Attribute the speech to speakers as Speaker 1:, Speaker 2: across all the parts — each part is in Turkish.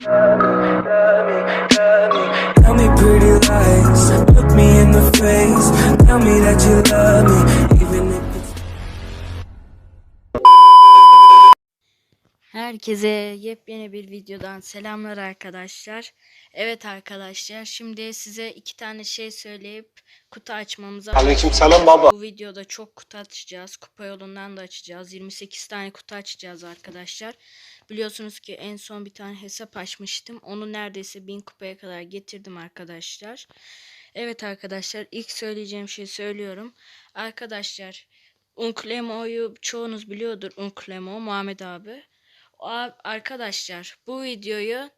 Speaker 1: Tell me pretty lies, look me in the face. Tell me that you love me,
Speaker 2: Herkese yepyeni bir videodan selamlar arkadaşlar. Evet arkadaşlar şimdi size iki tane şey söyleyip kutu açmamıza
Speaker 3: Aleykümselam baba.
Speaker 2: Bu videoda çok kutu açacağız. Kupa yolundan da açacağız. 28 tane kutu açacağız arkadaşlar. Biliyorsunuz ki en son bir tane hesap açmıştım. Onu neredeyse 1000 kupaya kadar getirdim arkadaşlar. Evet arkadaşlar ilk söyleyeceğim şey söylüyorum. Arkadaşlar Unklemo'yu çoğunuz biliyordur Unklemo Muhammed abi. Arkadaşlar bu videoyu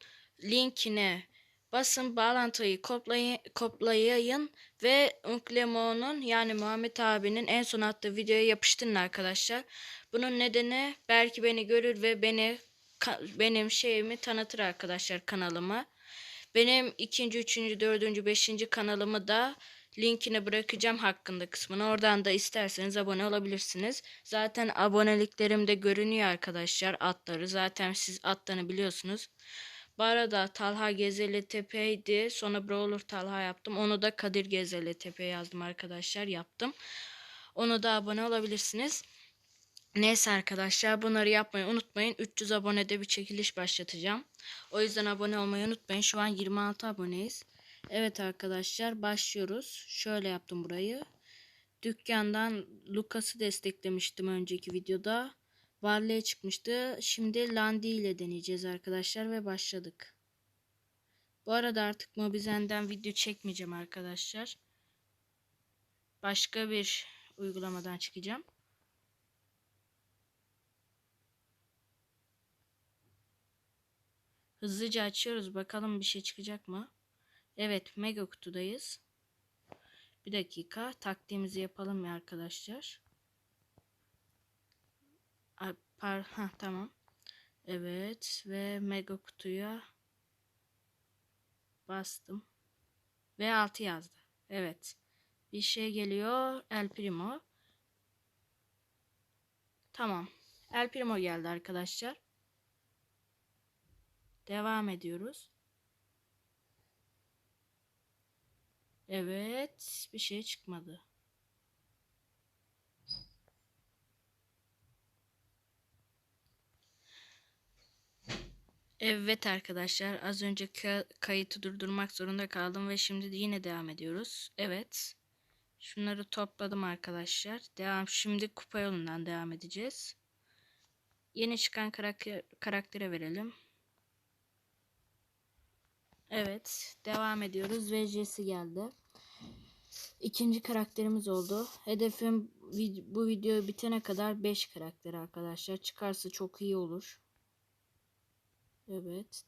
Speaker 2: linkine basın bağlantıyı koplayın, koplayın ve Unklemo'nun yani Muhammed abinin en son attığı videoya yapıştırın arkadaşlar. Bunun nedeni belki beni görür ve beni benim şeyimi tanıtır arkadaşlar kanalıma. Benim ikinci, üçüncü, dördüncü, beşinci kanalımı da linkini bırakacağım hakkında kısmını. Oradan da isterseniz abone olabilirsiniz. Zaten aboneliklerimde görünüyor arkadaşlar atları. Zaten siz atlarını biliyorsunuz. Bu arada Talha Gezeli Tepe'ydi. Sonra Brawler Talha yaptım. Onu da Kadir Gezeli Tepe yazdım arkadaşlar yaptım. Onu da abone olabilirsiniz. Neyse arkadaşlar bunları yapmayı unutmayın. 300 abonede bir çekiliş başlatacağım. O yüzden abone olmayı unutmayın. Şu an 26 aboneyiz. Evet arkadaşlar başlıyoruz. Şöyle yaptım burayı. Dükkandan Lucas'ı desteklemiştim önceki videoda. Varley'e çıkmıştı. Şimdi Landi ile deneyeceğiz arkadaşlar ve başladık. Bu arada artık Mobizen'den video çekmeyeceğim arkadaşlar. Başka bir uygulamadan çıkacağım. Hızlıca açıyoruz. Bakalım bir şey çıkacak mı? Evet, mega kutudayız. Bir dakika. Taktiğimizi yapalım ya arkadaşlar. Par ha tamam. Evet ve mega kutuya bastım. Ve 6 yazdı. Evet. Bir şey geliyor. El Primo. Tamam. El Primo geldi arkadaşlar. Devam ediyoruz. Evet, bir şey çıkmadı. Evet arkadaşlar, az önce ka- kayıtı durdurmak zorunda kaldım ve şimdi de yine devam ediyoruz. Evet. Şunları topladım arkadaşlar. Devam şimdi kupa yolundan devam edeceğiz. Yeni çıkan karakter karaktere verelim. Evet, devam ediyoruz ve geldi. İkinci karakterimiz oldu. Hedefim bu video bitene kadar 5 karakter arkadaşlar. Çıkarsa çok iyi olur. Evet.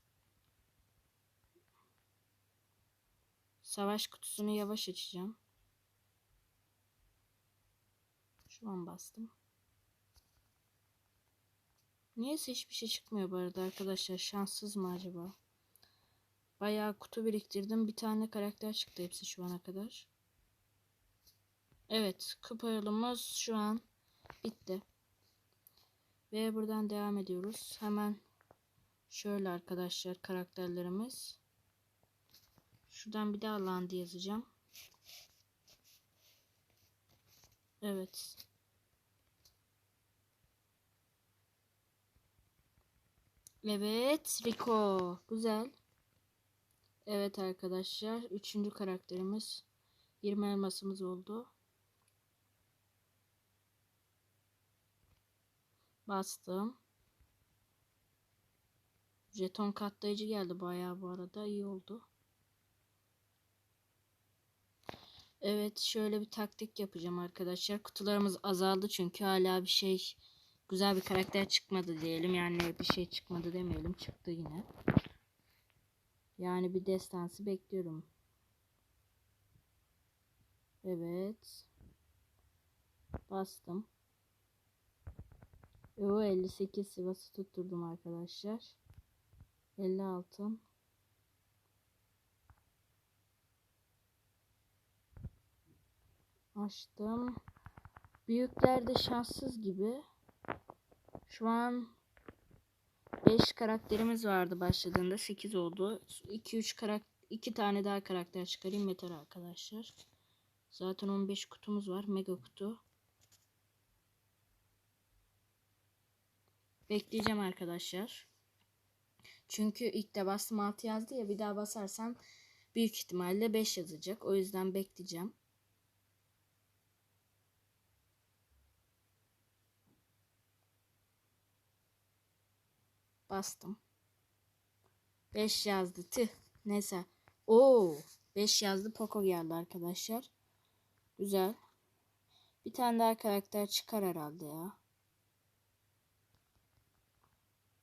Speaker 2: Savaş kutusunu yavaş açacağım. Şu an bastım. Niyeyse hiçbir şey çıkmıyor bu arada arkadaşlar. Şanssız mı acaba? Bayağı kutu biriktirdim. Bir tane karakter çıktı hepsi şu ana kadar. Evet, kupa yolumuz şu an bitti. Ve buradan devam ediyoruz. Hemen şöyle arkadaşlar karakterlerimiz. Şuradan bir daha Landy yazacağım. Evet. Evet, Rico. Güzel. Evet arkadaşlar. Üçüncü karakterimiz. 20 elmasımız oldu. Bastım. Jeton katlayıcı geldi bayağı bu arada. iyi oldu. Evet şöyle bir taktik yapacağım arkadaşlar. Kutularımız azaldı çünkü hala bir şey güzel bir karakter çıkmadı diyelim. Yani bir şey çıkmadı demeyelim. Çıktı yine. Yani bir destansı bekliyorum. Evet. Bastım. O 58 Sivas'ı tutturdum arkadaşlar. 50 altın. Açtım. Büyüklerde şanssız gibi. Şu an 5 karakterimiz vardı başladığında 8 oldu. 2 3 karakter 2 tane daha karakter çıkarayım yeter arkadaşlar. Zaten 15 kutumuz var. Mega kutu. Bekleyeceğim arkadaşlar. Çünkü ilk de bastım 6 yazdı ya bir daha basarsam büyük ihtimalle 5 yazacak. O yüzden bekleyeceğim. Bastım. 5 yazdı. Tüh. Neyse. Oo, 5 yazdı. Poco geldi arkadaşlar. Güzel. Bir tane daha karakter çıkar herhalde ya.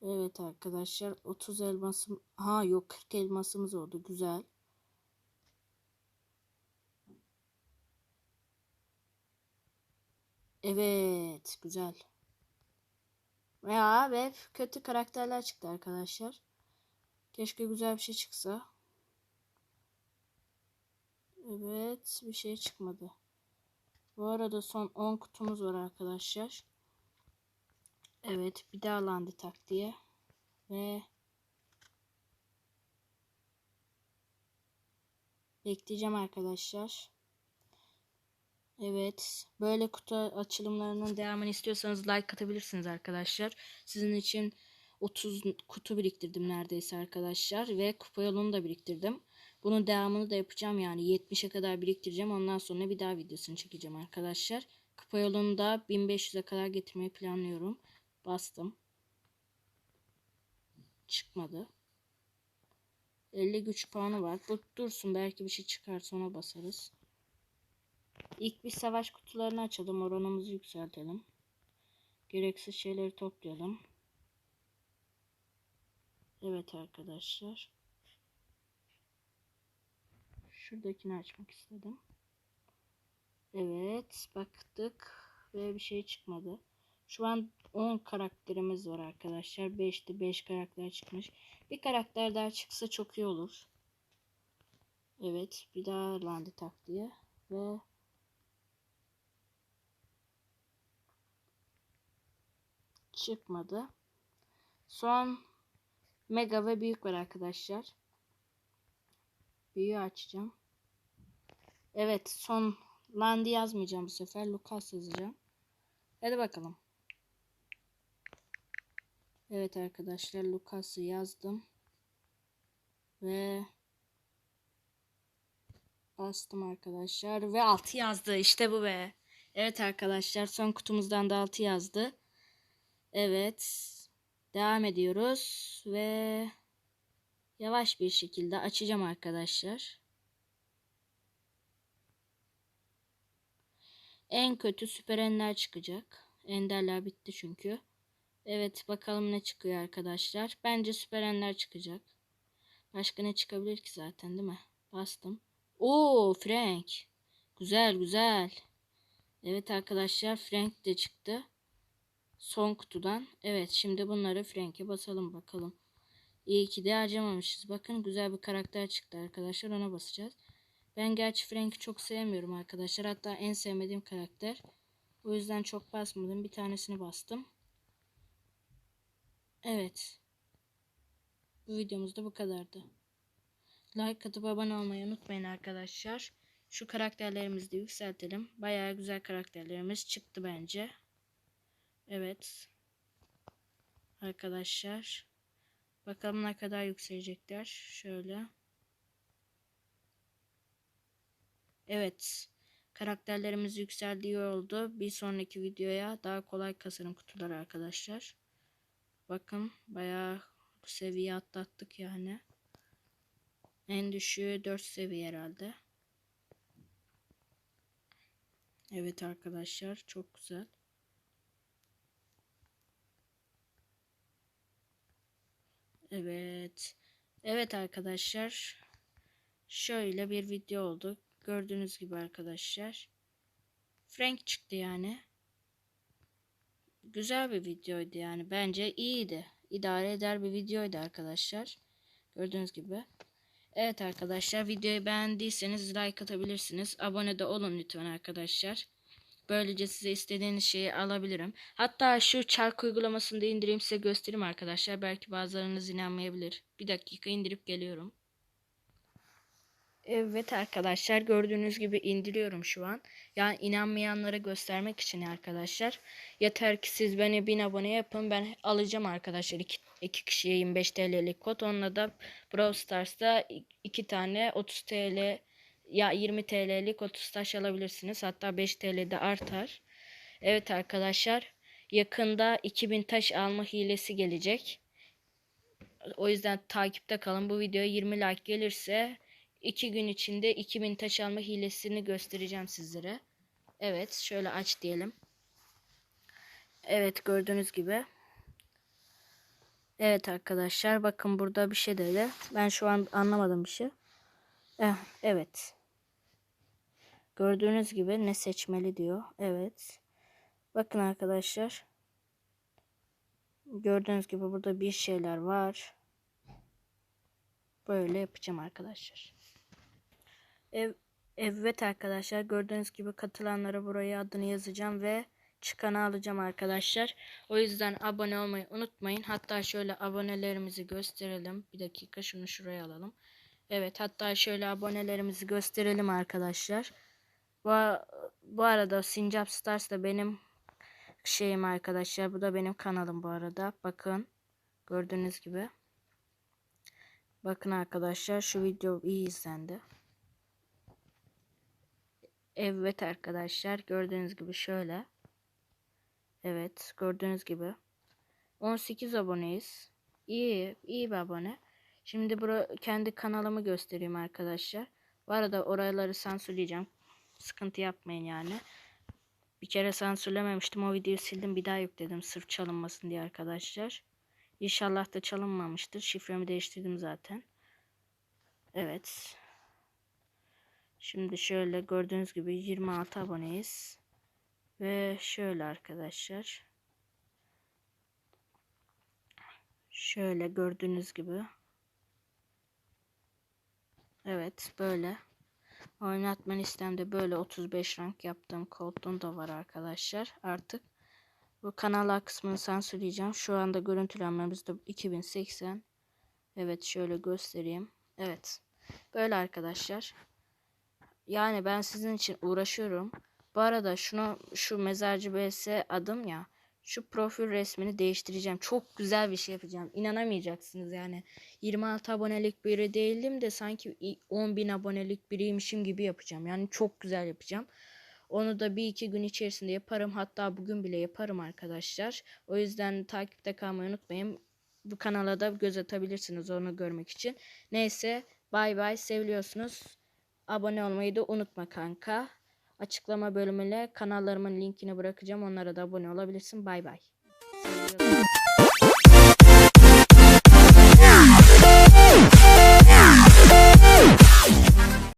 Speaker 2: Evet arkadaşlar 30 elmasım ha yok 40 elmasımız oldu güzel. Evet güzel. Ya ve kötü karakterler çıktı arkadaşlar. Keşke güzel bir şey çıksa. Evet bir şey çıkmadı. Bu arada son 10 kutumuz var arkadaşlar. Evet bir daha landı taktiğe. Ve bekleyeceğim arkadaşlar. Evet böyle kutu açılımlarının devamını istiyorsanız like atabilirsiniz arkadaşlar. Sizin için 30 kutu biriktirdim neredeyse arkadaşlar. Ve kupa yolunu da biriktirdim. Bunun devamını da yapacağım yani 70'e kadar biriktireceğim. Ondan sonra bir daha videosunu çekeceğim arkadaşlar. Kupa yolunu da 1500'e kadar getirmeyi planlıyorum. Bastım. Çıkmadı. 50 güç puanı var. Bu dursun belki bir şey çıkar sonra basarız. İlk bir savaş kutularını açalım. Oranımızı yükseltelim. Gereksiz şeyleri toplayalım. Evet arkadaşlar. Şuradakini açmak istedim. Evet baktık ve bir şey çıkmadı. Şu an 10 karakterimiz var arkadaşlar. 5'te 5 karakter çıkmış. Bir karakter daha çıksa çok iyi olur. Evet bir daha landı taktiğe ve çıkmadı. Son mega ve büyük var arkadaşlar. Büyüğü açacağım. Evet son Landy yazmayacağım bu sefer. Lucas yazacağım. Hadi bakalım. Evet arkadaşlar Lucas'ı yazdım. Ve bastım arkadaşlar. Ve 6 yazdı. İşte bu be. Evet arkadaşlar son kutumuzdan da 6 yazdı. Evet. Devam ediyoruz. Ve yavaş bir şekilde açacağım arkadaşlar. En kötü süper enler çıkacak. Enderler bitti çünkü. Evet bakalım ne çıkıyor arkadaşlar. Bence süper enler çıkacak. Başka ne çıkabilir ki zaten değil mi? Bastım. Oo Frank. Güzel güzel. Evet arkadaşlar Frank de çıktı. Son kutudan. Evet şimdi bunları Frank'e basalım bakalım. İyi ki de harcamamışız. Bakın güzel bir karakter çıktı arkadaşlar. Ona basacağız. Ben gerçi Frank'i çok sevmiyorum arkadaşlar. Hatta en sevmediğim karakter. O yüzden çok basmadım. Bir tanesini bastım. Evet. Bu videomuz da bu kadardı. Like atıp abone olmayı unutmayın arkadaşlar. Şu karakterlerimizi de yükseltelim. Bayağı güzel karakterlerimiz çıktı bence. Evet. Arkadaşlar. Bakalım ne kadar yükselecekler. Şöyle. Evet. Karakterlerimiz yükseldiği oldu. Bir sonraki videoya daha kolay kasarım kutuları arkadaşlar. Bakın bayağı seviye atlattık yani. En düşüğü 4 seviye herhalde. Evet arkadaşlar çok güzel. Evet. Evet arkadaşlar. Şöyle bir video oldu. Gördüğünüz gibi arkadaşlar. Frank çıktı yani. Güzel bir videoydu yani. Bence iyiydi. İdare eder bir videoydu arkadaşlar. Gördüğünüz gibi. Evet arkadaşlar videoyu beğendiyseniz like atabilirsiniz. Abone de olun lütfen arkadaşlar. Böylece size istediğiniz şeyi alabilirim. Hatta şu çark uygulamasını da indireyim size göstereyim arkadaşlar. Belki bazılarınız inanmayabilir. Bir dakika indirip geliyorum. Evet arkadaşlar gördüğünüz gibi indiriyorum şu an. Yani inanmayanlara göstermek için arkadaşlar. Yeter ki siz beni 1000 abone yapın. Ben alacağım arkadaşlar. 2, iki kişiye 25 TL'lik kod. Onunla da Brawl Stars'ta 2 tane 30 TL ya 20 TL'lik 30 taş alabilirsiniz. Hatta 5 TL de artar. Evet arkadaşlar yakında 2000 taş alma hilesi gelecek. O yüzden takipte kalın. Bu videoya 20 like gelirse 2 gün içinde 2000 taş alma hilesini göstereceğim sizlere. Evet şöyle aç diyelim. Evet gördüğünüz gibi. Evet arkadaşlar bakın burada bir şey dedi. Ben şu an anlamadım bir şey. Eh, evet. Gördüğünüz gibi ne seçmeli diyor. Evet. Bakın arkadaşlar. Gördüğünüz gibi burada bir şeyler var. Böyle yapacağım arkadaşlar. Ev, evet arkadaşlar gördüğünüz gibi katılanlara buraya adını yazacağım ve çıkanı alacağım arkadaşlar. O yüzden abone olmayı unutmayın. Hatta şöyle abonelerimizi gösterelim. Bir dakika şunu şuraya alalım. Evet hatta şöyle abonelerimizi gösterelim arkadaşlar. Bu, bu arada Sincap Stars da benim şeyim arkadaşlar. Bu da benim kanalım bu arada. Bakın gördüğünüz gibi. Bakın arkadaşlar şu video iyi izlendi. Evet arkadaşlar gördüğünüz gibi şöyle. Evet gördüğünüz gibi. 18 aboneyiz. İyi iyi bir abone. Şimdi bura kendi kanalımı göstereyim arkadaşlar. Bu arada oraları sansürleyeceğim. Sıkıntı yapmayın yani. Bir kere sansürlememiştim. O videoyu sildim. Bir daha yükledim. Sırf çalınmasın diye arkadaşlar. İnşallah da çalınmamıştır. Şifremi değiştirdim zaten. Evet. Şimdi şöyle gördüğünüz gibi 26 aboneyiz. Ve şöyle arkadaşlar. Şöyle gördüğünüz gibi. Evet böyle. Oynatma listemde böyle 35 rank yaptığım koltuğum da var arkadaşlar. Artık bu kanal kısmını sansürleyeceğim. Şu anda görüntülenmemizde 2080. Evet şöyle göstereyim. Evet. Böyle arkadaşlar. Yani ben sizin için uğraşıyorum. Bu arada şunu şu mezarcı BS adım ya. Şu profil resmini değiştireceğim. Çok güzel bir şey yapacağım. İnanamayacaksınız yani. 26 abonelik biri değildim de sanki 10 bin abonelik biriymişim gibi yapacağım. Yani çok güzel yapacağım. Onu da bir iki gün içerisinde yaparım. Hatta bugün bile yaparım arkadaşlar. O yüzden takipte kalmayı unutmayın. Bu kanala da göz atabilirsiniz onu görmek için. Neyse bay bay seviliyorsunuz. Abone olmayı da unutma kanka. Açıklama bölümüne kanallarımın linkini bırakacağım. Onlara da abone olabilirsin. Bay bay.